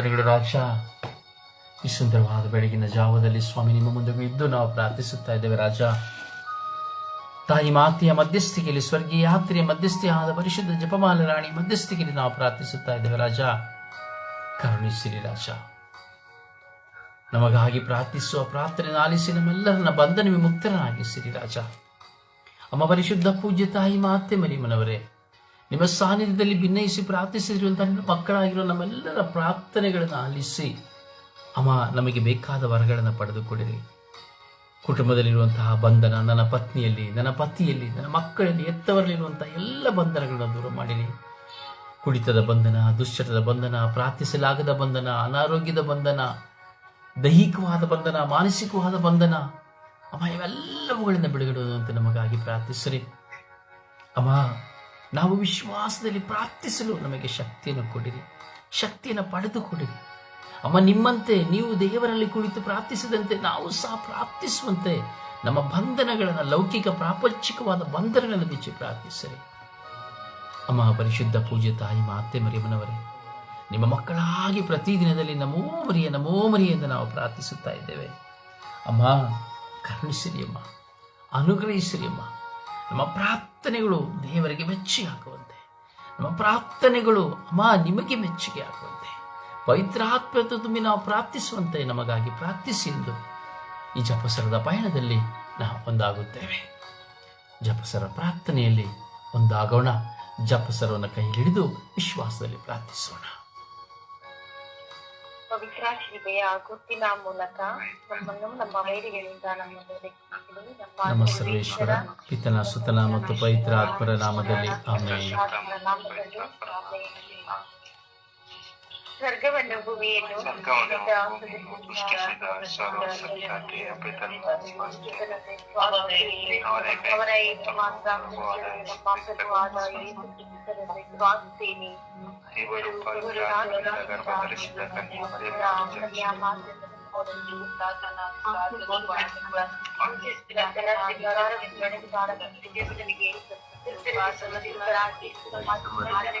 ರಾಜ ಈ ಸುಂದರವಾದ ಬೆಳಗಿನ ಜಾವದಲ್ಲಿ ಸ್ವಾಮಿ ನಿಮ್ಮ ಮುಂದೆಗೂ ಇದ್ದು ನಾವು ಪ್ರಾರ್ಥಿಸುತ್ತಾ ಇದ್ದೇವೆ ರಾಜ. ತಾಯಿ ಮಾತೆಯ ಮಧ್ಯಸ್ಥಿಕೆಯಲ್ಲಿ, ಸ್ವರ್ಗೀಯ ಯಾತ್ರೆಯ ಮಧ್ಯಸ್ಥಿಯಾದ ಪರಿಶುದ್ಧ ಜಪಮಾಲ ರಾಣಿ ಮಧ್ಯಸ್ಥಿಕೆಯಲ್ಲಿ ನಾವು ಪ್ರಾರ್ಥಿಸುತ್ತಾ ಇದ್ದೇವೆ ರಾಜ. ಕರುಣಿಸಿರಿ ರಾಜ. ನಮಗಾಗಿ ಪ್ರಾರ್ಥಿಸುವ, ಪ್ರಾರ್ಥನೆ ಆಲಿಸಿ ನಮ್ಮೆಲ್ಲರನ್ನ ಬಂಧನ ವಿಮುಕ್ತರನ್ನಾಗಿಸಿರಿ ರಾಜ. ಅಮ್ಮ ಪರಿಶುದ್ಧ ಪೂಜ್ಯ ತಾಯಿ ಮಾತೆ ಮರಿಮನವರೇ ನಿಮ್ಮ ಸಾನ್ನಿಧ್ಯದಲ್ಲಿ ಭಿನ್ನಯಿಸಿ ಪ್ರಾರ್ಥಿಸಿರುವಂತಹ ಮಕ್ಕಳಾಗಿರೋ ನಮ್ಮೆಲ್ಲರ ಪ್ರಾರ್ಥನೆಗಳನ್ನು ಆಲಿಸಿ, ಅಮ್ಮ, ನಮಗೆ ಬೇಕಾದ ವರಗಳನ್ನು ಪಡೆದುಕೊಡಿರಿ. ಕುಟುಂಬದಲ್ಲಿರುವಂತಹ ಬಂಧನ, ನನ್ನ ಪತ್ನಿಯಲ್ಲಿ, ನನ್ನ ಪತಿಯಲ್ಲಿ, ನನ್ನ ಮಕ್ಕಳಲ್ಲಿ ಎತ್ತವರಲ್ಲಿರುವಂತಹ ಎಲ್ಲ ಬಂಧನಗಳನ್ನು ದೂರ ಮಾಡಿರಿ. ಕುಡಿತದ ಬಂಧನ, ದುಶ್ಚಟದ ಬಂಧನ, ಪ್ರಾರ್ಥಿಸಲಾಗದ ಬಂಧನ, ಅನಾರೋಗ್ಯದ ಬಂಧನ, ದೈಹಿಕವಾದ ಬಂಧನ, ಮಾನಸಿಕವಾದ ಬಂಧನ, ಅಮ್ಮ, ಇವೆಲ್ಲವುಗಳಿಂದ ಬಿಡುಗಡೆ ನಮಗಾಗಿ ಪ್ರಾರ್ಥಿಸ್ರಿ. ಅಮ್ಮ ನಾವು ವಿಶ್ವಾಸದಲ್ಲಿ ಪ್ರಾರ್ಥಿಸಲು ನಮಗೆ ಶಕ್ತಿಯನ್ನು ಕೊಡಿರಿ. ಶಕ್ತಿಯನ್ನು ಪಡೆದುಕೊಡಿರಿ ಅಮ್ಮ, ನಿಮ್ಮಂತೆ ನೀವು ದೇವರಲ್ಲಿ ಕುಳಿತು ಪ್ರಾರ್ಥಿಸಿದಂತೆ ನಾವು ಸಹ ಪ್ರಾರ್ಥಿಸುವಂತೆ ನಮ್ಮ ಬಂಧನಗಳನ್ನು, ಲೌಕಿಕ ಪ್ರಾಪಂಚಿಕವಾದ ಬಂಧನಗಳನ್ನು ಬಿಚ್ಚಿ ಪ್ರಾರ್ಥಿಸಿರಿ. ಅಮ್ಮ, ಪರಿಶುದ್ಧ ಪೂಜೆ ತಾಯಿ ಮಾತೆ ಮರಿಯಮ್ಮನವರೇ, ನಿಮ್ಮ ಮಕ್ಕಳಾಗಿ ಪ್ರತಿದಿನದಲ್ಲಿ ನಮೋ ಮರಿಯ ನಮೋ ಮರಿಯ ಎಂದು ನಾವು ಪ್ರಾರ್ಥಿಸುತ್ತಾ ಇದ್ದೇವೆ. ಅಮ್ಮ, ಕರುಣಿಸಿರಿ ಅಮ್ಮ, ಅನುಗ್ರಹಿಸಿರಿ ಅಮ್ಮ. ನಮ್ಮ ಪ್ರಾರ್ಥನೆಗಳು ದೇವರಿಗೆ ಮೆಚ್ಚುಗೆ ಹಾಕುವಂತೆ ನಮ್ಮ ಪ್ರಾರ್ಥನೆಗಳು, ಅಮ್ಮ, ನಿಮಗೆ ಮೆಚ್ಚುಗೆ ಹಾಕುವಂತೆ ಪವಿತ್ರಾತ್ಮ ತುಂಬಿ ನಾವು ಪ್ರಾರ್ಥಿಸುವಂತೆ ನಮಗಾಗಿ ಪ್ರಾರ್ಥಿಸಿ ಎಂದು ಈ ಜಪಸರದ ಪಯಣದಲ್ಲಿ ನಾವು ಒಂದಾಗುತ್ತೇವೆ. ಜಪಸರ ಪ್ರಾರ್ಥನೆಯಲ್ಲಿ ಒಂದಾಗೋಣ. ಜಪಸರವನ್ನು ಕೈ ಹಿಡಿದು ವಿಶ್ವಾಸದಲ್ಲಿ ಪ್ರಾರ್ಥಿಸೋಣ. ಪವಿತ್ರ ಶಿಲ್ಪೆಯ ಗುರುತಿನ ಮೂಲಕ ನಮ್ಮನ್ನು ನಮ್ಮ ವೈರಿಗಳಿಂದ ನಮ್ಮನ್ನು ರಕ್ಷಿಸಲು ನಮ್ಮ ಸರ್ವೇಶ್ವರ ಪಿತನ ಸುತನ ಮತ್ತು ಪವಿತ್ರ ಆತ್ಮರ ನಾಮದಲ್ಲಿ ಆಮೇಲೆ ಆತನ ನಾಮದಲ್ಲಿ ಆಮೆನ್. ಸ್ವರ್ಗವನ್ನು ಭೂಮಿಯನ್ನು ಸ್ವರ್ಗವನ್ನು ಸೃಷ್ಟಿಸಿದ ಸರ್ವ ಸತ್ಯಕ್ಕೆ ಅವರ ಏಕಮಾತ್ರ ನಮ್ಮ ಪ್ರಭುವಾದ ಯೇಸು ಕ್ರಿಸ್ತನಲ್ಲಿ ಶ್ವಾಸಿಸುತ್ತೇನೆ.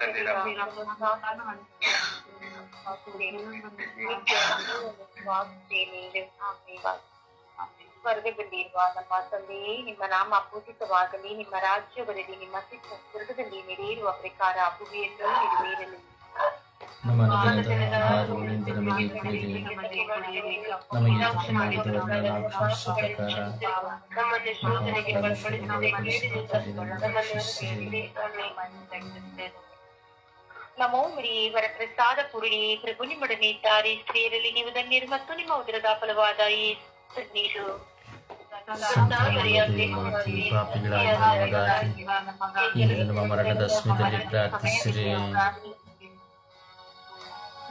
ಗರ್ಭಧರಿಸಿದ ಕನ್ಯೆ ಮರಿಯಳ ಸ್ವರ್ಗದಲ್ಲಿರುವ ನಮ್ಮ ತಂದೆಯೇ ನಿಮ್ಮ ನಾಮ ಪೂಜಿತವಾಗಲಿ ನಿಮ್ಮ ರಾಜ್ಯ ಬರಲಿ ನಿಮ್ಮ ಚಿತ್ತ ಸ್ವರ್ಗದಲ್ಲಿ ನೆರೆಯಿರುವ ಪ್ರಕಾರ ಭೂಮಿಯಲ್ಲೂ ನೆರವೇರಲಿ ನಮ್ಮ ಅನುದಿನದ ನಮೋ ಮುಡಿ ವರ ಪ್ರಸಾದ ಪುರುಳಿ ಪ್ರಭು ನಿಮ್ಮೊಡನೆ ಇದ್ದಾರೆ ಸ್ತ್ರೀಯರಲ್ಲಿ ನೀವು ಧನ್ಯರು ಮತ್ತು ನಿಮ್ಮ ಉದರದ ಫಲವಾದ ಈ ನೀರು ನಮ್ಮ ಮರಣದ ಪ್ರಾರ್ಥಿಸಿರಿ.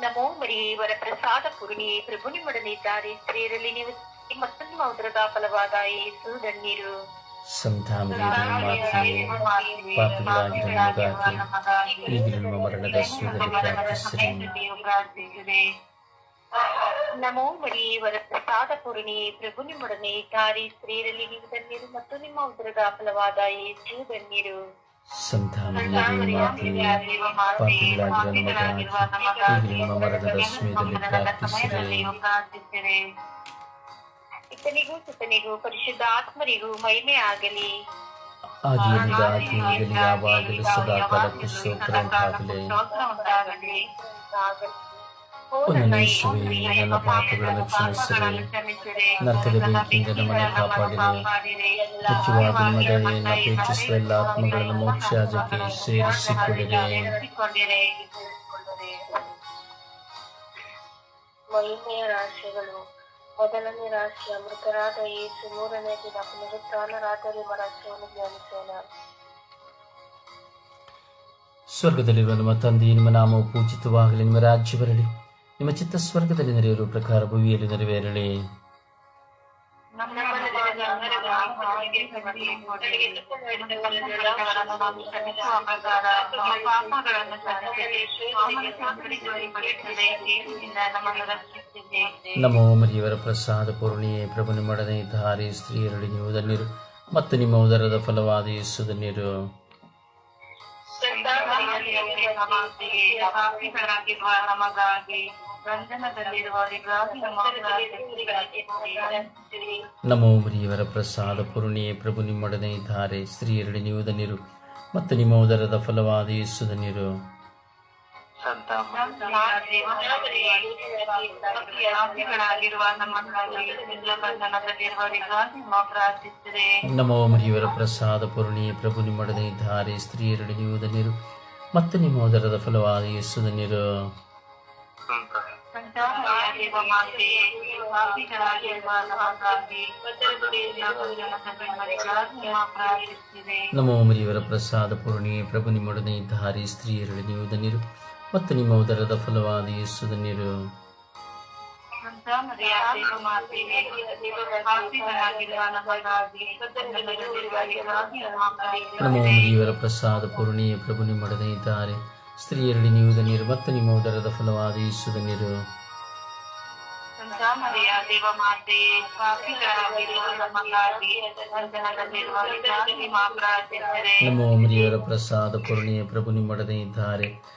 ನಮೋ ಮರಿ ವರ ಪ್ರಸಾದ ಪುರುಳಿ ಪ್ರಭು ನಿಮ್ಮೊಡನೆ ಇದ್ದಾರೆ ಸ್ತ್ರೀಯರಲ್ಲಿ ನೀವು ಮತ್ತು ನಿಮ್ಮ ಉದರದ ಫಲವಾದ ಏಸು ಧನ್ಯರು ಸಂತಾನವೇ ಮಾತಿ ಪಾಪಿಗಳಾಗಿ ನಮಗಾಗಿ ಈಗ ನಮ್ಮ ಮರಣದ ಸ್ಮಿತದಲ್ಲಿ ಪ್ರಾರ್ಥಿಸಿರಿ ನಮೋ ಮರಿ ವರ ಪ್ರಸಾದ ಪೂರ್ಣಿ ಪ್ರಭು ನಿಮ್ಮೊಡನೆ ಇದ್ದಾರೆ ಸ್ತ್ರೀಯರಲ್ಲಿ ನೀವು ಧನ್ಯರು ಮತ್ತು ನಿಮ್ಮ ಉದರದ ಫಲವಾದ ಯೇಸು ಧನ್ಯರು ಸಂತಾನವೇ ಮಾತಿ ಪಾಪಿಗಳಾಗಿ ನಮಗಾಗಿ ಈಗ ನಮ್ಮ ಮರಣದ ಸ್ಮಿತದಲ್ಲಿ ಪ್ರಾರ್ಥಿಸಿರಿ ಇತನಿಗೂ ಸುತನಿಗೂ ಪರಿಶುದ್ಧ ಆತ್ಮರಿಗೂ ಮಹಿಮೆ ಆಗಲಿ ಆಗಿರಲಿ ಈಗಲಿ ಯಾವಾಗಲೂ ಸದಾ ಕಾಲಕ್ಕೂ ಸ್ತೋತ್ರ ಉಂಟಾಗಲಿ ಓ ನನ್ನ ನನ್ನ ಯೇಸುವೇ, ಯೇಸುವೇ, ನನ್ನ ಪಾಪಗಳನ್ನು ಕ್ಷಮಿಸಿರಿ ನರಕದ ಬೆಂಕಿಯಿಂದ ನಮ್ಮನ್ನು ಕಾಪಾಡಿರಿ ಮುಖ್ಯವಾಗಿ ನಿಮ್ಮ ದಯೆಯನ್ನು ಅಪೇಕ್ಷಿಸುವ ಎಲ್ಲ ಆತ್ಮಗಳನ್ನು ಮೋಕ್ಷಾಜಕ್ಕೆ ಸೇರಿಸಿಕೊಳ್ಳಿರಿ ಮಹಿಮೆಯ ರಾಶಿಗಳು ಮೊದಲನೇ ರಾಶಿ ಮೃತರಾದ ಯೇಸು ಮೂರನೇ ದಿನ ಪುನರುತ್ಥಾನರಾದ ನಿಮ್ಮ ರಾಜ್ಯವನ್ನು ಧ್ಯಾನಿಸೋಣ ಸ್ವರ್ಗದಲ್ಲಿರುವ ನಮ್ಮ ತಂದೆ ನಿಮ್ಮ ನಾಮವು ಪೂಜಿತವಾಗಲಿ ನಿಮ್ಮ ರಾಜ್ಯ ಬರಲಿ ನಿಮ್ಮ ಚಿತ್ತ ಸ್ವರ್ಗದಲ್ಲಿ ನೆರೆಯಿರುವ ಪ್ರಕಾರ ಭೂಮಿಯಲ್ಲಿ ನೆರವೇರಲಿ ನಮೋ ಮರಿಯವರ ಪ್ರಸಾದ ಪೂರ್ಣಿಯೇ ಪ್ರಭು ನಿಮ್ಮೊಡನೆ ಧಾರಿ ಸ್ತ್ರೀಯರಡಿ ನೀವು ಧನ್ಯರು ಮತ್ತು ನಿಮ್ಮ ಉದರದ ಫಲವಾದ ಯೇಸು ಧನ್ಯರು ನಮಗಾಗಿ ಬಂಧನದಲ್ಲಿರುವವರಿಗಾಗಿ ನಮ್ಮ ನಮೋ ಮರಿಯವರ ಪ್ರಸಾದ ಪೂರ್ಣಿಯೇ ಪ್ರಭು ನಿಮ್ಮೊಡನೆ ಇದ್ದಾರೆ ಸ್ತ್ರೀಯರಡಿ ನೀವು ಧನ್ಯರು ಮತ್ತು ನಿಮ್ಮ ಉದರದ ಫಲವಾದ ಯೇಸು ಧನ್ಯರು ಸಂತ ಾಗಿರುವ ನಮಗಾಗಿ ಬಂಧನದಲ್ಲಿರುವವರಿಗಾಗಿ ನಾವು ಪ್ರಾರ್ಥಿಸಿದೆ ನಮೋ ಮರಿಯವರ ಪ್ರಸಾದ ಪೂರ್ಣಿ ಪ್ರಭು ನಿಮ್ಮೊಡನೆ ಇದ್ದಾರೆ ಸ್ತ್ರೀಯರಡಿ ನೀವು ಧನ್ಯರು ಮತ್ತು ನಿಮ್ಮ ಉದರದ ಫಲವಾದ ಯೇಸು ಧನ್ಯರು ನಮೋ ಮರಿಯವರ ಪ್ರಸಾದ ಪೂರ್ಣಿ ಪ್ರಭು ನಿಮ್ಮೊಡನೆ ಇದ್ದಾರೆ ಸ್ತ್ರೀಯರಡಿ ನೀವು ಧನ್ಯರು ಮತ್ತು ನಿಮ್ಮ ಉದರದ ಫಲವಾದ ಯೇಸುದ ನೀರು. ನಮೋ ಮರಿಯವರ ಪ್ರಸಾದ ಪೂರ್ಣೀಯ ಪ್ರಭು ನಿಮ್ಮೊಡನೆ ಇದ್ದಾರೆ. ಸ್ತ್ರೀಯರಡಿ ನೀವು ನೀರು ಮತ್ತು ನಿಮ್ಮ ಉದರದ ಫಲವಾದ ಯೇಸುದ ನೀರು. ನಮ್ಮ ಮರಿಯವರ ಪ್ರಸಾದ ಪೂರ್ಣಿಯ ಪ್ರಭು ನಿಮ್ಮೊಡನೆ ಇದ್ದಾರೆ.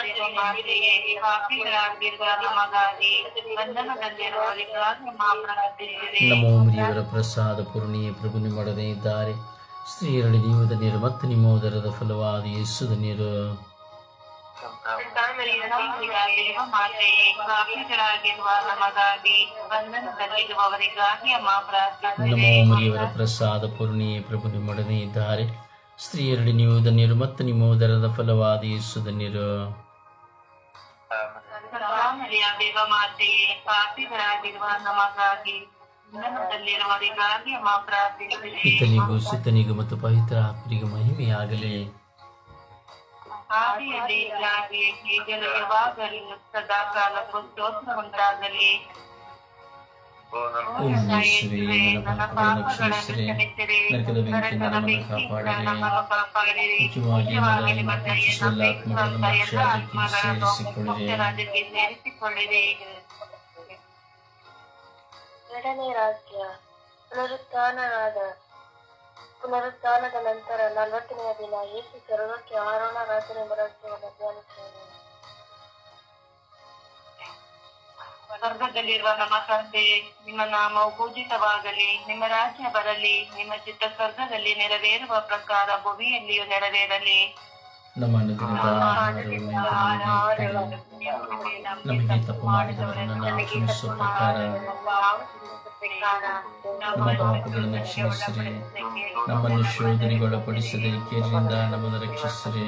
ಮಾತೆಯೇ ಪಾಪಿಗಳಾಗಿರುವ ನಮಗಾಗಿ ನಮೋ ಪ್ರಸಾದ ಪೂರ್ಣಿಯೇ ಪ್ರಭು ನಿಮ್ಮೊಡನೆ ಇದ್ದಾರೆ. ಸ್ತ್ರೀಯರಡಿ ನೀವು ಧನ್ಯರು ಮತ್ತು ನಿಮ್ಮ ಉದರದ ಫಲವಾದ ಯೇಸು ಧನ್ಯರು ನಮೋ ಪ್ರಸಾದ ಪೂರ್ಣಿಯೇ ಪ್ರಭು ನಿಮ್ಮೊಡನೆ ಇದ್ದಾರೆ. ಸ್ತ್ರೀಯರಡಿ ನೀವು ಧನ್ಯರು ಮತ್ತು ನಿಮ್ಮ ಉದರದ ಫಲವಾದ ಯೇಸು ಧನ್ಯರು ಮರಿಯ ದೇವ ಮಾತೆಯೇ ಪಾಪಿಗಳಾಗಿರುವ ನಮಗಾಗಿ ಸುತನಿಗೂ ಮತ್ತು ಪವಿತ್ರ ಆತ್ಮರಿಗೂ ಮಹಿಮೆಯಾಗಲಿ. ಈಗಲೂ ಯಾವಾಗಲೂ ಸದಾ ಕಾಲಕ್ಕೂ ಸ್ತೋತ್ರ ಉಂಟಾಗಲಿ ಓ ನಮ್ಮ ಓ ಯೇಸುವೇ, ನನ್ನ ಪಾಪಗಳನ್ನು ಕ್ಷಮಿಸಿರಿ ನರಕದ ಬೆಂಕಿಯಿಂದ ನಮ್ಮನ್ನು ಕಾಪಾಡಿರಿ ನಮ್ಮನ್ನು ಕಾಪಾಡಿರಿ ಮುಖ್ಯವಾಗಿ ನಿಮ್ಮ ಎಲ್ಲ ಆತ್ಮಗಳನ್ನು ಮೋಕ್ಷಕ್ಕೆ ಸೇರಿಸಿಕೊಳ್ಳಿರಿ ರಾಜ್ಯಕ್ಕೆ ಸೇರಿಸಿಕೊಳ್ಳಿರಿ ಎರಡನೇ ರಾಜ್ಯ ಪುನರುತ್ಥಾನರಾದ ಪುನರುತ್ಥಾನದ ನಂತರ ನಲವತ್ತನೆಯ ದಿನ ಯೇಸು ಸ್ವರ್ಗಕ್ಕೆ ಆರೋಣ ರಾತ್ರಿ ರಹಸ್ಯವನ್ನು ಧ್ಯಾನಿಸಿದನು ಸ್ವರ್ಗದಲ್ಲಿರುವ ನಮ್ಮ ತಂದೆ ನಿಮ್ಮ ನಾಮವು ಪೂಜಿತವಾಗಲಿ, ನಿಮ್ಮ ರಾಜ್ಯ ಬರಲಿ, ನಿಮ್ಮ ಚಿತ್ತ ಸ್ವರ್ಗದಲ್ಲಿ ನೆರವೇರುವ ಪ್ರಕಾರ ಭೂಮಿಯಲ್ಲಿಯೂ ನೆರವೇರಲಿ. ನಮ್ಮ ನಮಗೆ ನಮ್ಮನ್ನು ಶೋಧನೆಗೊಳಪಡಿಸದೆ ಕೇಳಿನಿಂದ ನಮ್ಮನ್ನು ರಕ್ಷಿಸಿರಿ.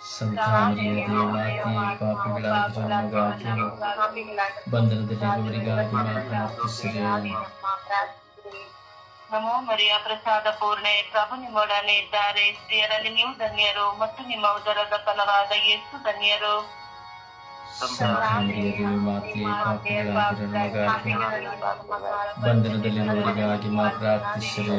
ಸಂತ ಮರಿಯ ಮಾತೆ ಪಾಪಗಳಾಗಿ ನಮಗಾಗಿ ಬಂಧನದಲ್ಲಿರುವವರಿಗಾಗಿ ಮಾ ಪ್ರಾರ್ಥಿಸಿರಿ ನಮೋ ಮರಿಯ ಪ್ರಸಾದ ಪೂರ್ಣೆ ಪ್ರಭು ನಿಮ್ಮೊಡನೆ ಇದ್ದಾರೆ ಸ್ತ್ರೀಯರಲ್ಲಿ ನೀವು ಧನ್ಯರು ಮತ್ತು ನಿಮ್ಮ ಉದರದ ಫಲವಾದ ಯೇಸು ಧನ್ಯರು ಸಂತ ಮರಿಯ ಮಾತೆ ಪಾಪಗಳಾಗಿ ನಮಗಾಗಿ ಬಂಧನದಲ್ಲಿರುವವರಿಗಾಗಿ ಮಾ ಪ್ರಾರ್ಥಿಸಿರಿ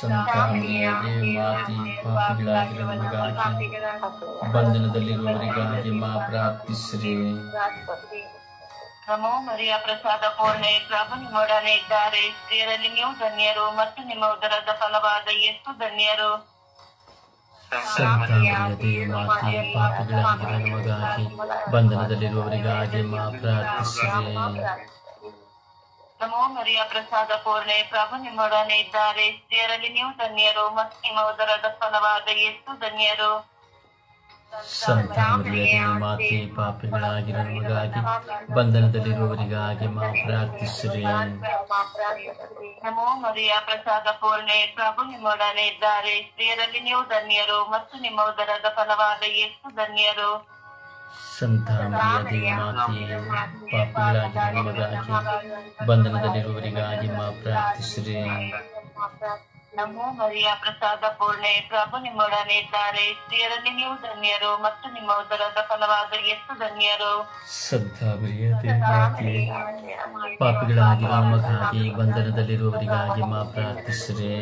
ಸಂತ ಮರಿಯದೇ ಮಾತೆಯೇ ಪಾಪಿಗಳಾಗಿರೋ ನಮಗಾಗಿ ಬಂಧನದಲ್ಲಿರುವವರಿಗಾಗಿ ಮಾ ಪ್ರಾರ್ಥಿಸಿರಿ. ನಮೋ ಮರಿಯ ಪ್ರಸಾದ ಪೂರ್ಣೆ ಪ್ರಭು ನಿಮ್ಮೊಡನೆ ಇದ್ದಾರೆ. ಸ್ತ್ರೀಯರಲ್ಲಿ ನೀವು ಧನ್ಯರು ಮತ್ತು ನಿಮ್ಮ ಉದರದ ಫಲವಾದ ಎಷ್ಟು ಧನ್ಯರು. ಸಂತ ಮರಿಯದೇ ಮಾತೆಯೇ ಪಾಪಿಗಳಾಗಿರೋ ನಮಗಾಗಿ ಬಂಧನದಲ್ಲಿರುವವರಿಗಾಗಿ ಮಾ ಪ್ರಾರ್ಥಿಸಿರಿ. ನಮೋ ಮರಿಯ ಪ್ರಸಾದ ಪೂರ್ಣೆ ಪ್ರಭು ನಿಮ್ಮೊಡನೆ ಇದ್ದಾರೆ. ಸ್ತ್ರೀಯರಲ್ಲಿ ನೀವು ಧನ್ಯರು ಮತ್ತು ನಿಮ್ಮ ಉದರದ ಫಲವಾದ ಎಷ್ಟು ಧನ್ಯರು. ಸಂತ ಪಾಪಿಗಳಾಗಿ ನಮಗಾಗಿ ಬಂಧನದಲ್ಲಿರುವವರಿಗಾಗಿ ಮಾ ಪ್ರಾರ್ಥಿಸಿರಿ. ನಮೋ ಮರಿಯ ಪ್ರಸಾದ ಪೂರ್ಣೆ ಪ್ರಭು ನಿಮ್ಮೊಡನೆ ಇದ್ದಾರೆ. ಸ್ತ್ರೀಯರಲ್ಲಿ ನೀವು ಧನ್ಯರು ಮತ್ತು ನಿಮ್ಮ ಉದರದ ಫಲವಾದ ಎಷ್ಟು ಧನ್ಯರು. ಸಂತ ಮರಿಯದೇ ಪಾಪಿಗಳಾಗಿ ನಮಗಾಗಿ ಬಂಧನದಲ್ಲಿರುವವರಿಗಾಗಿ ಮಾ ಪ್ರಾರ್ಥಿಸಿರಿ. ನಮೋ ಮರಿಯ ಪ್ರಸಾದ ಪೂರ್ಣೆ. ಪ್ರಭು ನಿಮ್ಮೊಡನೆ ಇದ್ದಾರೆ. ಸ್ತ್ರೀಯರಲ್ಲಿ ನೀವು ಧನ್ಯರು ಮತ್ತು ನಿಮ್ಮ ಉದರದ ಫಲವಾದ ಎಷ್ಟು ಧನ್ಯರು. ಸಂತ ಮರಿಯದೇ ಪಾಪಿಗಳಾಗಿ ನಮಗಾಗಿ ಬಂಧನದಲ್ಲಿರುವವರಿಗಾಗಿ ಮಾ ಪ್ರಾರ್ಥಿಸಿರಿ.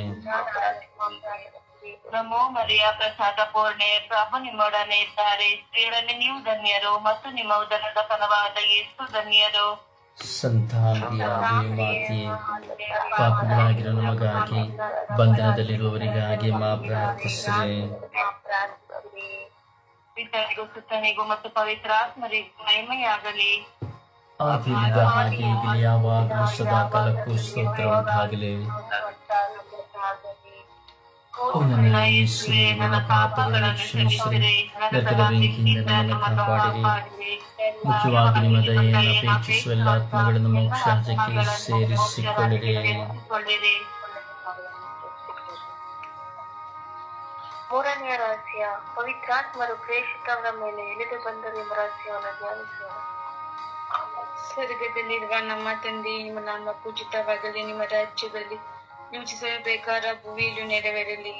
ನಮೋ ಮರಿಯ ಪ್ರಸಾದ ಪೂರ್ಣೆ ಪ್ರಭು ನಿಮ್ಮೊಡನೆ ಇದ್ದಾರೆ ಸ್ತ್ರೀಯರಲ್ಲಿ ನೀವು ಧನ್ಯರು ಮತ್ತು ನಿಮ್ಮ ಉದರದ ಫಲವಾದ ಯೇಸು ಧನ್ಯರು ಸಂತ ಮರಿಯದೇ ಮಾತೆಯೇ ಪಾಪಿಗಳಾಗಿರೋ ನಮಗಾಗಿ ಬಂಧನದಲ್ಲಿರುವವರಿಗಾಗಿ ಮಾ ಪ್ರಾರ್ಥಿಸಿರಿ ಪಿತನಿಗೂ ಸುತ್ತನಿಗೂ ಮತ್ತು ಪವಿತ್ರಾತ್ಮರಿಗೂ ಮಹಿಮೆಯಾಗಲಿ ಆದಿಯಿಂದ ಹಾಗೆ ಈಗಲೇ ಯಾವಾಗಲೂ ಸದಾ ಕಾಲಕ್ಕೂ ಸ್ತೋತ್ರ ಉಂಟಾಗಲಿ ಓ ನನ್ನ ಯೇಸುವೆ ನನ್ನ ಪಾಪಗಳನ್ನು ಕ್ಷಮಿಸಿರಿ ನರಕದ ಬೆಂಕಿಯಿಂದ ನನ್ನನ್ನು ಕಾಪಾಡಿರಿ. ಮುಖ್ಯವಾಗಿ ನಿಮ್ಮ ದಯೆಯನ್ನು ಅಪೇಕ್ಷಿಸುವ ಎಲ್ಲ ಆತ್ಮಗಳನ್ನು ಮೋಕ್ಷಾಂತಕ್ಕೆ ಸೇರಿಸಿಕೊಳ್ಳಿರಿ. ಮೂರನೆಯ ರಹಸ್ಯ ಪವಿತ್ರಾತ್ಮರು ಪ್ರೇಷಿತವರ ಮೇಲೆ ಇಳಿದು ಬಂದರು ಎಂಬ ರಹಸ್ಯವನ್ನು ಧ್ಯಾನಿಸೋಣ. ಸ್ವರ್ಗದಲ್ಲಿರುವ ನಮ್ಮ ತಂದೆ ನಿಮ್ಮ ನಾಮ ಪೂಜಿತವಾಗಲಿ ನಿಮ್ಮ ರಾಜ್ಯದಲ್ಲಿ ನಿಮಿಷಬೇಕಾದ ಭೂಮಿಯಲ್ಲೂ ನೆರವೇರಲಿ.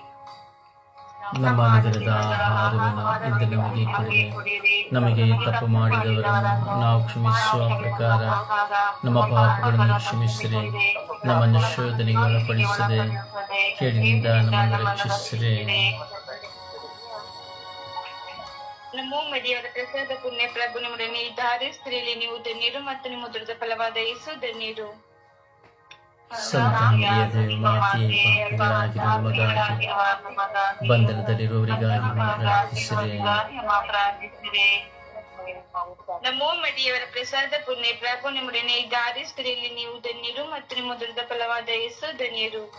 ನಮ್ಮ ನಗರದ ಆಹಾರವನ್ನು ಇಂದು ನಮಗೆ ಕೊಡಿರಿ. ನಮಗೆ ತಪ್ಪು ಮಾಡಿದವರನ್ನು ನಾವು ಕ್ಷಮಿಸುವ ಪ್ರಕಾರ ನಮ್ಮ ಪಾಪಗಳನ್ನು ಕ್ಷಮಿಸಿರಿ. ನಮ್ಮನ್ನು ಶೋಧನೆಗೆ ಒಳಪಡಿಸದೆ ಕೇಳಿನಿಂದ ನಮ್ಮನ್ನು ರಕ್ಷಿಸಿರಿ. ನಮೋ ಪ್ರಸಾದ ಪುಣ್ಯ ಪ್ರಭು ನಿಮ್ಮೊಡನೆ ಇದ್ದಾರೆ ಸ್ತ್ರೀಯಲ್ಲಿ ನೀವು ಧನ್ಯರು ಮತ್ತು ನಿಮ್ಮ ಉದರದ ಫಲವಾದ ಯೇಸು ಧನ್ಯರು. ಸಂತ ಮಾತೆ ನಮಗಾಗಿ ಬಂಧನದಲ್ಲಿರುವವರಿಗಾಗಿ ಮಾ ಪ್ರಾರ್ಥಿಸಿರಿ ನಮೋ ಮರಿಯವರ ಪ್ರಸಾದ ಪುಣ್ಯ ಪ್ರಭು ನಿಮ್ಮೊಡನೆ ಇದ್ದಾರೆ ಸ್ತ್ರೀಯಲ್ಲಿ ನೀವು ಧನ್ಯರು ಮತ್ತು ನಿಮ್ಮ ದುರ್ದ ಫಲವಾದ ಯೇಸು ಧನ್ಯರು.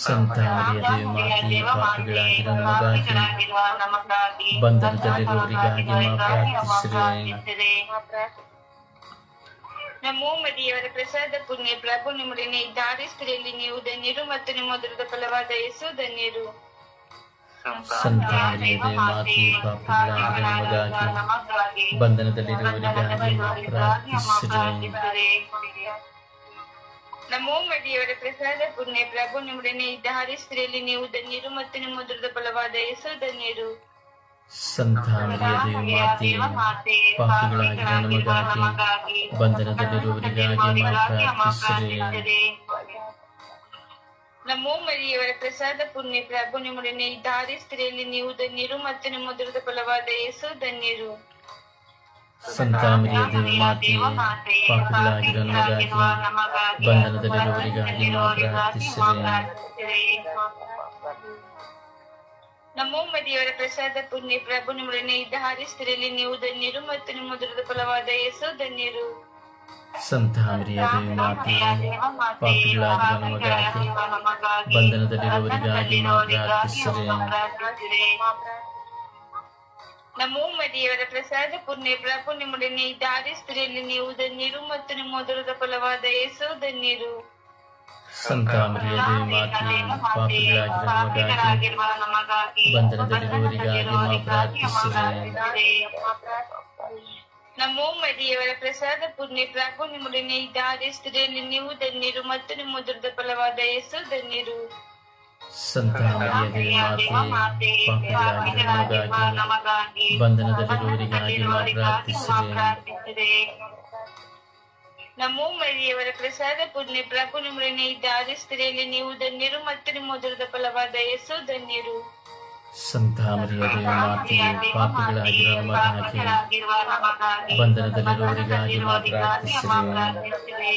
ಸಂತ ಮರಿಯದೇ ಮಾತೆಯೇ ಪಾಪಿಗಳಾಗಿರುವ ನಮಗಾಗಿ ಬಂಧನದಲ್ಲಿರುವವರಿಗಾಗಿ ಪ್ರಾರ್ಥಿಸಿರಿ ನಮೋ ಮರಿಯವರ ಪ್ರಸಾದ ಪುಣ್ಯ ಪ್ರಭು ನಿಮ್ಮೊಡನೆ ಇದ್ದಾರೆ. ಸ್ತ್ರೀಯಲ್ಲಿ ನೀವು ಧನ್ಯರು ಮತ್ತು ನಿಮ್ಮ ಉದರದ ಫಲವಾದ ಯೇಸು ಧನ್ಯರು. ನಮಗಾಗಿ ಬಂಧನದಲ್ಲಿರುವವರಿಗಾಗಿ ಪ್ರಾರ್ಥಿಸಿರಿ ನಮೋ ಮಡಿಯವರ ಪ್ರಸಾದ ಪುಣ್ಯ ಪ್ರಭು ನಿಮ್ಮೊಡನೆ ಇದ್ದಾರೆ. ಸ್ತ್ರೀಯಲ್ಲಿ ನೀವು ಧನ್ಯರು ಮತ್ತು ನಿಮ್ಮ ಉದರದ ಫಲವಾದ ಯೇಸು ಧನ್ಯರು. ಸಂತ ಮರಿಯದೇ ಮಾತೆಯೇ ಪಾಪಿಗಳಾಗಿರುವ ನಮಗಾಗಿ ಬಂಧನದಲ್ಲಿರುವವರಿಗಾಗಿ ಮಾ ಪ್ರಾರ್ಥಿಸಿರಿ ನಮೋ ಮರಿಯವರ ಪ್ರಸಾದ ಪುಣ್ಯ ಪ್ರಭು ನಿಮ್ಮೊಡನೆ ಇದ್ದಾರೆ ಸ್ತ್ರೀಯಲ್ಲಿ ನೀವು ಧನ್ಯರು ಮತ್ತು ನಿಮ್ಮ ಉದರದ ಫಲವಾದ ಯೇಸು ಧನ್ಯರು ಸಂತ ಮರಿಯದೇ ಮಾತೆಯೇ ಪಾಪಿಗಳಾಗಿರುವ ನಮಗಾಗಿ ಬಂಧನದಲ್ಲಿರುವವರಿಗಾಗಿ ಮಾ ಪ್ರಾರ್ಥಿಸಿರಿ ನಮೋ ಮರಿಯವರ ಪ್ರಸಾದ ಪುಣ್ಯ ಪ್ರಭು ನಿಮ್ಮೊಡನೆ ಇದ್ದ ಸ್ತ್ರೀಯಲ್ಲಿ ನೀವು ಧನ್ಯರು ಮತ್ತು ನಿಮ್ಮ ದುರದ ಫಲವಾದ ಯೇಸು ಧನ್ಯರು. ಸಂತ ನಮಗಾಗಿ ಬಂಧನದಲ್ಲಿರುವವರಿಗಾಗಿ ಮರಿಯವರ ಪ್ರಸಾದ ಪುಣ್ಯ ಪ್ರಭು ನಿಮ್ಮೊಡನೆ ಇದ್ದ ಸ್ತ್ರೀಯಲ್ಲಿ ನೀವು ಧನ್ಯರು ಮತ್ತು ನಿಮ್ಮ ದುರದ ಫಲವಾದ ಯೇಸು ಧನ್ಯರು. ಸಂತ ಮರಿಯದೇ ಮಾತೆಯೇ ಪಾಪಿಗಳಾಗಿರುವ ನಮಗಾಗಿ ಬಂಧನದಲ್ಲಿರುವವರಿಗಾಗಿ ಮಾ ಪ್ರಾರ್ಥಿಸಿರಿ ನಮೋ ಮರಿಯವರ ಪ್ರಸಾದ ಪುಣ್ಯ ಪ್ರಭು ನಿಮ್ಮೊಡನೆ ಇದ್ದಾರೆ ಸ್ತ್ರೀಯಲ್ಲಿ ನೀವು ಧನ್ಯರು ಮತ್ತು ನಿಮ್ಮ ದುರ್ದ ಫಲವಾದ ಯೇಸು ಧನ್ಯರು. ಸಂತ ಮರಿಯದೇ ಮಾತೆ ಪಾಪಿಗಳಾಗಿರುವ ನಮಗಾಗಿ ಬಂಧನದಲ್ಲಿರುವವರಿಗಾಗಿ ಪ್ರಾರ್ಥಿಸಿದೆ ನಮೋ ಮರಿಯವರ ಪ್ರಸಾದ ಪುಣ್ಯ ಪ್ರಭು ನಿಮ್ಮೊಡನೆ ಇದ್ದಾರೆ ಸ್ತ್ರೀಯಲ್ಲಿ ನೀವು ಧನ್ಯರು ಮತ್ತು ನಿಮ್ಮ ಉದರದ ಫಲವಾದ ಯೇಸು ಧನ್ಯರು. ಸಂತ ಮರಿಯದೇ ಮಾತೆ ಪಾಪಿಗಳಾಗಿರುವ ನಮಗಾಗಿ ಬಂಧನದಲ್ಲಿರುವವರಿಗಾಗಿ ಪ್ರಾರ್ಥಿಸಿದೆ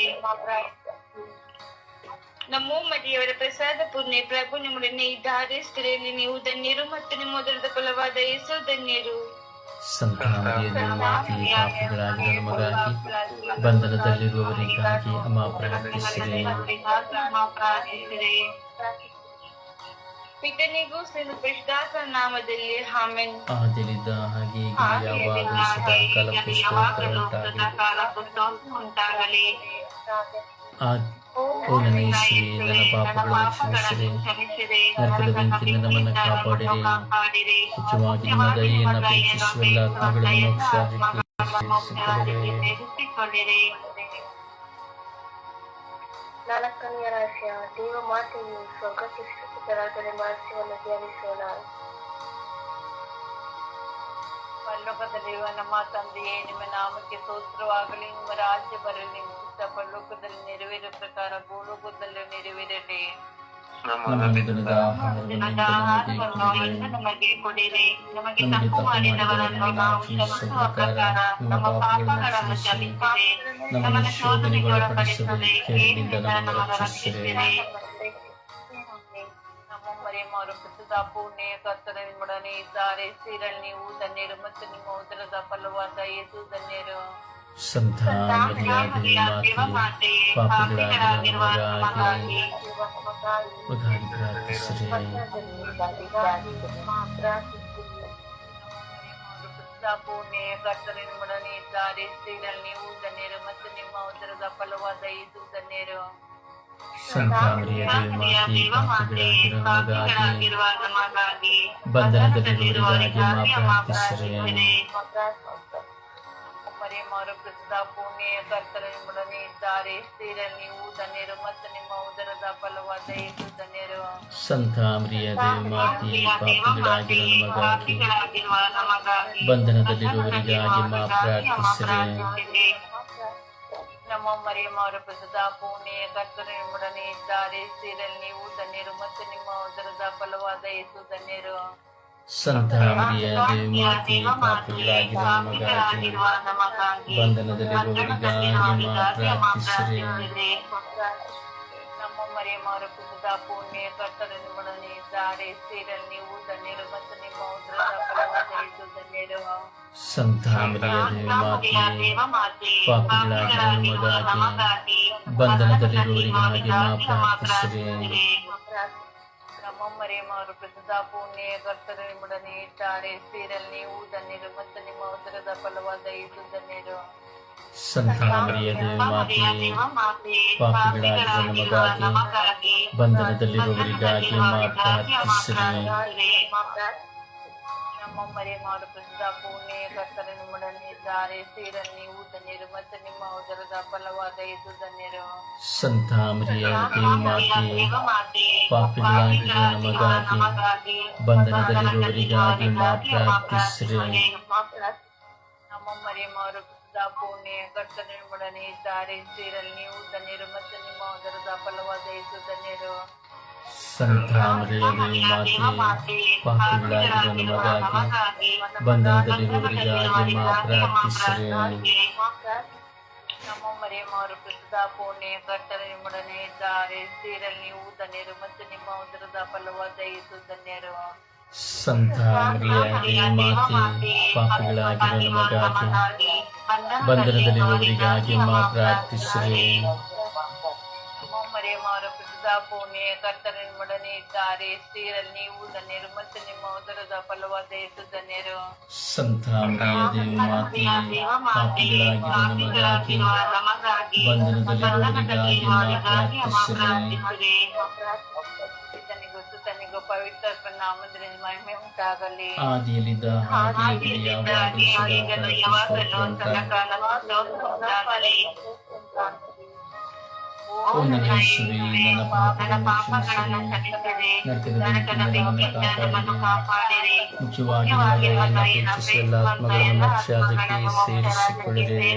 ನಮೋ ಮರಿಯವರ ಪ್ರಸಾದ ಪುಣ್ಯ ಪ್ರಭು ನಿಮ್ಮೊಡನೆ ಇದ್ದಾರೆ ಸ್ತ್ರೀಯಲ್ಲಿ ನೀವು ಧನ್ಯರು ಮತ್ತು ನಿಮ್ಮ ಉದರದ ಫಲವಾದ ಯೇಸು ಧನ್ಯರು. ಸಂತ ಮರಿಯದೇ ಮಾತೆ ಪಾಪಿಗಳಾಗಿರುವ ನಮಗಾಗಿ ಬಂಧನದಲ್ಲಿರುವವರಿಗಾಗಿ ಅಮ್ಮ ಪ್ರಾರ್ಥಿಸಿದೆ ಪಿತನಿಗೂ ಸಿಂಧು ಪರಿಶುದ್ಧಾತ್ಮ ನಾಮದಲ್ಲಿ ಆಮೆನ್ ಆದಿಲಿದ್ದ ಹಾಗೆ ಈಗ ಯಾವಾಗಲೂ ಸದಾ ಕಾಲಕ್ಕೂ ಉಂಟಾಗಲಿ ಆ ಓ ನನ್ನ ಯೇಸುವೆ ನನ್ನ ಪಾಪಗಳನ್ನು ಕ್ಷಮಿಸಿದೆ ನರಕದ ಬೆಂಕಿಯಿಂದ ನಮ್ಮನ್ನು ಕಾಪಾಡಿರಿ ಹೆಚ್ಚುವಾಗಿ ನಿಮ್ಮ ದಯೆಯನ್ನು ಅಪೇಕ್ಷಿಸುವ ಎಲ್ಲ ಆತ್ಮಗಳನ್ನು ಮೋಕ್ಷಕ್ಕೆ ಸೇರಿಸಿಕೊಳ್ಳಿರಿ. ನಾಲ್ಕನೆಯ ರಹಸ್ಯ ದೇವ ಮಾತೆಯು ಸ್ವರ್ಗಕ್ಕೆ ಸೃಷ್ಟಿತರಾದರೆ ಮಹಸ್ಯವನ್ನು ಧ್ಯಾನಿಸೋಣ ಪರಲೋಕದಲ್ಲಿರುವ ನಮ್ಮ ತಂದೆಯೇ ನಿಮ್ಮ ನಾಮಕ್ಕೆ ಸ್ತೋತ್ರವಾಗಲಿ ನಿಮ್ಮ ರಾಜ್ಯ ಬರಲಿ ಚಿತ್ತ ಪರಲೋಕದಲ್ಲಿ ನೆರವೇರೋ ಪ್ರಕಾರ ಭೂಲೋಕದಲ್ಲೂ ನೆರವೇರಲಿ. ನಮಗೆ ಕೊಡಿರಿ. ನಮಗೆ ತಪ್ಪು ಮಾಡಿದವರನ್ನು ನಾವು ಕ್ಷಮಿಸುವ ಪ್ರಕಾರ ನಮ್ಮ ಪಾಪಗಳನ್ನು ಕ್ಷಮಿಸಿರಿ. ನಮ್ಮನ್ನು ಶೋಧನೆಗೆ ಒಳಪಡಿಸದೆ ನಮ್ಮನ್ನು ರಕ್ಷಿಸಿರಿ. ನಮ್ಮ ಮರಿಯಮ್ಮವರು ಪ್ರಸಿದ್ಧ ಪುಣ್ಯ ಕರ್ತನ ನಿಮ್ಮೊಡನೆ ಇದ್ದಾರೆ. ಸ್ತ್ರೀರಲ್ಲಿ ನೀವು ಧನ್ಯರು ಮತ್ತು ನಿಮ್ಮ ಉದರದ ಫಲವಾದ ಯೇಸು ಧನ್ಯರು ಸಂತ ಮರಿಯಾದೆ ಮಾತೆ ಪಾಪಿಗಳಾಗಿರುವ ನಮಗಾಗಿ ಉದಾರಿ ಪ್ರಾರ್ಥಿಸಿರಿ ಪುಣ್ಯ ಕರ್ತನ ನಿಮ್ಮೊಡನೆ ಇದ್ದಾರೆ. ಸ್ತ್ರೀರಲ್ಲಿ ನೀವು ಧನ್ಯರು ಮತ್ತು ನಿಮ್ಮ ಉದರದ ಫಲವಾದ ಯೇಸು ಧನ್ಯರು ಸಂತ ಮರಿಯಾದೆ ಮಾತೆ ಪಾಪಿಗಳಾಗಿರುವ ನಮಗಾಗಿ ಬಂಧನದಲ್ಲಿರುವವರಿಗಾಗಿ ಅಮ್ಮ ಪ್ರಾರ್ಥಿಸಿರಿ ಮರಿಯಮ್ಮವರು ಪ್ರಸಿದ್ಧ ಪುಣ್ಯ ಕರ್ತನ ನಿಮ್ಮೊಡನೆ ಇದ್ದಾರೆ ಸ್ತ್ರೀರಲ್ಲಿ ನೀವು ಧನ್ಯರು ಮತ್ತು ನಿಮ್ಮ ಉದರದ ಫಲವಾದ ಯೇಸು ಧನ್ಯರು ಸಂತ ಮರಿಯಾದೆ ಮಾತೆ ಪಾಪಿಗಳಾಗಿರುವ ನಮಗಾಗಿ ಬಂಧನದಲ್ಲಿರುವವರಿಗಾಗಿ ಅಮ್ಮ ಪ್ರಾರ್ಥಿಸಿರಿ ನಮ್ಮ ಮರಿಯಮ್ಮವರ ಪ್ರಸಿದ್ಧ ಪುಣ್ಯ ಕರ್ತರು ನಿಮ್ಮೊಡನೆ ಇದ್ದಾರೆ ಸ್ತ್ರೀರಲ್ಲಿ ನೀವು ಧನ್ಯರು ಮತ್ತು ನಿಮ್ಮ ಉದರದ ಫಲವಾದ ಯೇಸು ಧನ್ಯರು ಸಂತ ಮರಿಯಾದೆ ಮಾತೆ ಪಾಪಿಗಳಾಗಿರುವ ನಮಗಾಗಿ ಬಂಧನದಲ್ಲಿರುವವರಿಗಾಗಿ ಅಮ್ಮ ಪ್ರಾರ್ಥಿಸಿರಿ ನಮ್ಮ ಮರಿಯಮ್ಮವರ ಪ್ರಸಿದ್ಧ ಪುಣ್ಯ ಕರ್ತನ ನಿಮ್ಮೊಡನೆ ಇದ್ದಾರೆ ಸ್ತ್ರೀರಲ್ಲಿ ನೀವು ಧನ್ಯರು ಮತ್ತು ನಿಮ್ಮ ಉದ್ರದ ಫಲವಾದ ಯೇಸು ಧನ್ಯರು. ಸಂತ ಮರಿಯಾದೆ ಮಾತೆ ಪಾಪಿಗಳಾಗಿರುವ ನಮಗಾಗಿ ಬಂಧನದಲ್ಲಿರುವವರಿಗಾಗಿ ಅಮ್ಮ ಪ್ರಾರ್ಥಿಸಿರಿ ನಮ್ಮ ಮರಿಯಮ್ಮವರು ಪ್ರಸಿದ್ಧ ಪುಣ್ಯ ಕರ್ತನ ನಿಮ್ಮೊಡನೆ ಇದ್ದಾರೆ ಸ್ತ್ರೀರಲ್ಲಿ ನೀವು ಧನ್ಯರು ಮತ್ತು ನಿಮ್ಮ ಉದರದ ಫಲವಾದ ಇದು ಧನ್ಯರು. ಸಂತ ಮರಿಯಾದೆ ಮಾತೆ, ಪಾಪಿಗಳಾಗಿರುವ ನಮಗಾಗಿ ಬಂಧನದಲ್ಲಿರುವವರಿಗಾಗಿ ಅಮ್ಮ ಪ್ರಾರ್ಥಿಸಿರಿ ನಮ್ಮ ಮರಿಯಮ್ಮವರು ಪ್ರಸಿದ್ಧ ಪುಣ್ಯ ಕರ್ತನ ನಿಮ್ಮೊಡನೆ ಇದ್ದಾರೆ ಸ್ತ್ರೀರಲ್ಲಿ ನೀವು ಧನ್ಯರು ಮತ್ತು ನಿಮ್ಮ ಉದರದ ಫಲವಾದ ಯೇಸು ಧನ್ಯರು ಸಂತ ಮರಿಯಾದೆ ಮಾತೆ, ಪಾಪಿಗಳಾಗಿರುವ ನಮಗಾಗಿ ಬಂಧನದಲ್ಲಿರುವವರಿಗಾಗಿ ಅಮ್ಮ ಪ್ರಾರ್ಥಿಸಿರಿ ನಮ್ಮ ಮರಿಯಮ್ಮವರು ಪ್ರಸಿದ್ಧ ಪುಣ್ಯ ಕರ್ತನ ನಿಮ್ಮೊಡನೆ ಇದ್ದಾರೆ ಸ್ತ್ರೀರಲ್ಲಿ ನೀವು ಧನ್ಯರು ಮತ್ತು ನಿಮ್ಮ ಉದರದ ಫಲವಾದ ಯೇಸು ಧನ್ಯರು ಸಂತ ಮರಿಯಾದೆ ಮಾತೆ ಪಾಪಿಗಳಾಗಿರುವ ನಮಗಾಗಿ ಬಂಧನದಲ್ಲಿರುವವರಿಗಾಗಿ ಅಮ್ಮ ಪ್ರಾರ್ಥಿಸಿರಿ ನಮ್ಮ ಮರಿಯಮ್ಮವರು ಪ್ರಸಿದ್ಧ ಪುಣ್ಯ ಕರ್ತನ ನಿಮ್ಮೊಡನೆ ಇದ್ದಾರೆ ಸ್ತ್ರೀರಲ್ಲಿ ನೀವು ಧನ್ಯರು ಮತ್ತು ನಿಮ್ಮ ಉದರದ ಫಲವಾದ ಯೇಸು ಧನ್ಯರು ಸಂತ ಮರಿಯಾದೆ ಮಾತೆ ಪಾಪಿಗಳಾಗಿರುವ ನಮಗಾಗಿ ಬಂಧನದಲ್ಲಿರುವವರಿಗಾಗಿ ಅಮ್ಮ ಪ್ರಾರ್ಥಿಸಿರಿ ನಮ್ಮ ಮರಿಯಮ್ಮವರ ಪ್ರಸಿದ್ಧ ಪುಣ್ಯ ಕರ್ತನ ನಿಮ್ಮೊಡನೆ ಇದ್ದಾರೆ ಸ್ತ್ರೀರಲ್ಲಿ ನೀವು ಧನ್ಯರು ಮತ್ತು ನಿಮ್ಮ ಉದರದ ಫಲವಾದ ಯೇಸು ಧನ್ಯರು ಸಂತ ಮರಿಯಾದೆ ಮಾತೆ ಪಾಪಿಗಳಾಗಿರುವ ನಮಗಾಗಿ ಬಂಧನದಲ್ಲಿರುವವರಿಗಾಗಿ ನಾವು ಪ್ರಾರ್ಥಿಸಿರಿ ಪಿತನಿಗೂ ಸುತನಿಗೂ ಪವಿತ್ರ ನಾಮದಲ್ಲಿ ಮಹಿಮೆ ಉಂಟಾಗಲಿ ಆದಿಯಲ್ಲಿದ್ದ ಹಾಗೆ ಯಾವಾಗಲೂ ಸದಾ ಕಾಲ ಉಂಟಾಗಲಿ ಓ ಯೇಸುವೆ, ನನ್ನ ಪಾಪಗಳನ್ನು ಕ್ಷಮಿಸಿರಿ. ನರಕದ ಬೆಂಕಿಯಿಂದ ನಮ್ಮನ್ನು ಕಾಪಾಡಿರಿ. ಮುಖ್ಯವಾಗಿ ನಿಮ್ಮ ದಯೆಯನ್ನು ಅಪೇಕ್ಷಿಸುವ ಎಲ್ಲ ಆತ್ಮಗಳನ್ನು ಮೋಕ್ಷಾದಕ್ಕೆ ಸೇರಿಸಿಕೊಳ್ಳಿರಿ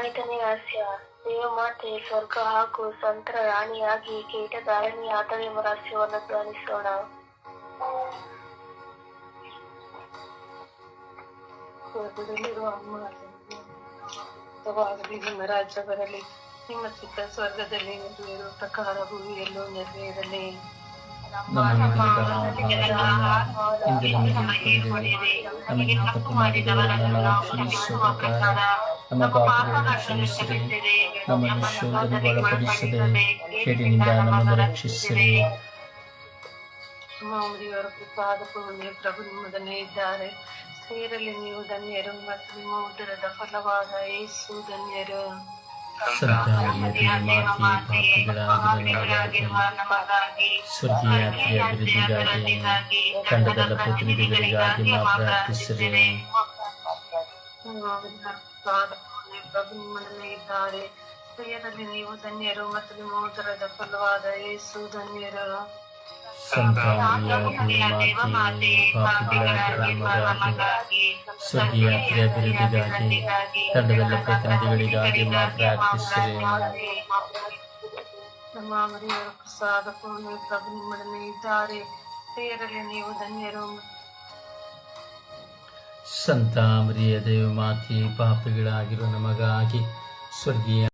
ಐದನೇ ಹಾಸ್ಯ ದೇವಮಾತೆ ಸ್ವರ್ಗ ಹಾಗೂ ಸಂತರ ರಾಣಿಯಾಗಿ ಕೀಟಧಾರಣಿಯಾದ ಎಂಬ ರಹಸ್ಯವನ್ನು ಧ್ಯಾನಿಸೋಣ ಅಮ್ಮ ಯಾವಾಗಲೂ ನಿಮ್ಮ ರಾಜ್ಯ ಬರಲಿ ನಿಮ್ಮ ಚಿತ್ತ ಸ್ವರ್ಗದಲ್ಲಿ ನೆರವೇರುವ ಪ್ರಕಾರ ಭೂಮಿಯಲ್ಲೂ ನೆರವೇರಲಿ. ನಮಗೆ ತಪ್ಪು ಮಾಡಿದವರನ್ನು ನಾವು ಕ್ಷಮಿಸುವ ಪ್ರಕಾರ ನಮ್ಮ ಪಾಪಗಳನ್ನು ಕ್ಷಮಿಸಿರಿ. ನಮ್ಮನ್ನು ಶೋಧನೆಗೆ ಒಳಪಡಿಸದೆ ಕೇಡಿನಿಂದ ನಮ್ಮನ್ನು ರಕ್ಷಿಸಿರಿ. ಮಾಮೂಲಿಯವರ ಪೂರ್ಣೆ ಪ್ರಭು ನಿಮ್ಮದನ್ನೇ ಇದ್ದಾರೆ. ಸ್ತ್ರೀಯರಲ್ಲಿ ನೀವು ಧನ್ಯರು ಮತ್ತು ನಿಮ್ಮ ಉದರದ ಫಲವಾದ ಯೇಸು ಧನ್ಯರು. ಅಭಿವೃದ್ಧಿಗಾಗಿ ಖಂಡದ ಪ್ರತಿನಿಧಿಗಳಿಗಾಗಿ ನಾವು ಪ್ರಭು ಇದ್ದಾರೆ. ಸ್ತ್ರೀಯರಲ್ಲಿ ನೀವು ಧನ್ಯರು ಮತ್ತು ನಿಮ್ಮ ಉದರದ ಫಲವಾದ ಯೇಸು ಧನ್ಯರು. ಸಂತಾನೀಯ ಮಾತೆ ಪಾಪಿಗಳಾಗಿರುವ ನಮಗಾಗಿ ಸ್ವರ್ಗೀಯ ಅಭಿವೃದ್ಧಿಗಾಗಿ ಖಂಡದ ಪ್ರತಿನಿಧಿಗಳಿಗಾಗಿ ನಾವು ಪ್ರಾರ್ಥಿಸಿರಿ ನಮ್ಮ ಮರಿಯವರ ಪ್ರಸಾದ ಪೂರ್ಣ ಪ್ರಭು ನಿಮ್ಮೊಡನೆ ಇದ್ದಾರೆ ಸ್ತ್ರೀಯರಲ್ಲಿ ನೀವು ಧನ್ಯರು ಸಂತ ಮರಿಯ ದೇವ ಮಾತೆ ಪಾಪಿಗಳಾಗಿರುವ ನಮಗಾಗಿ ಸ್ವರ್ಗೀಯ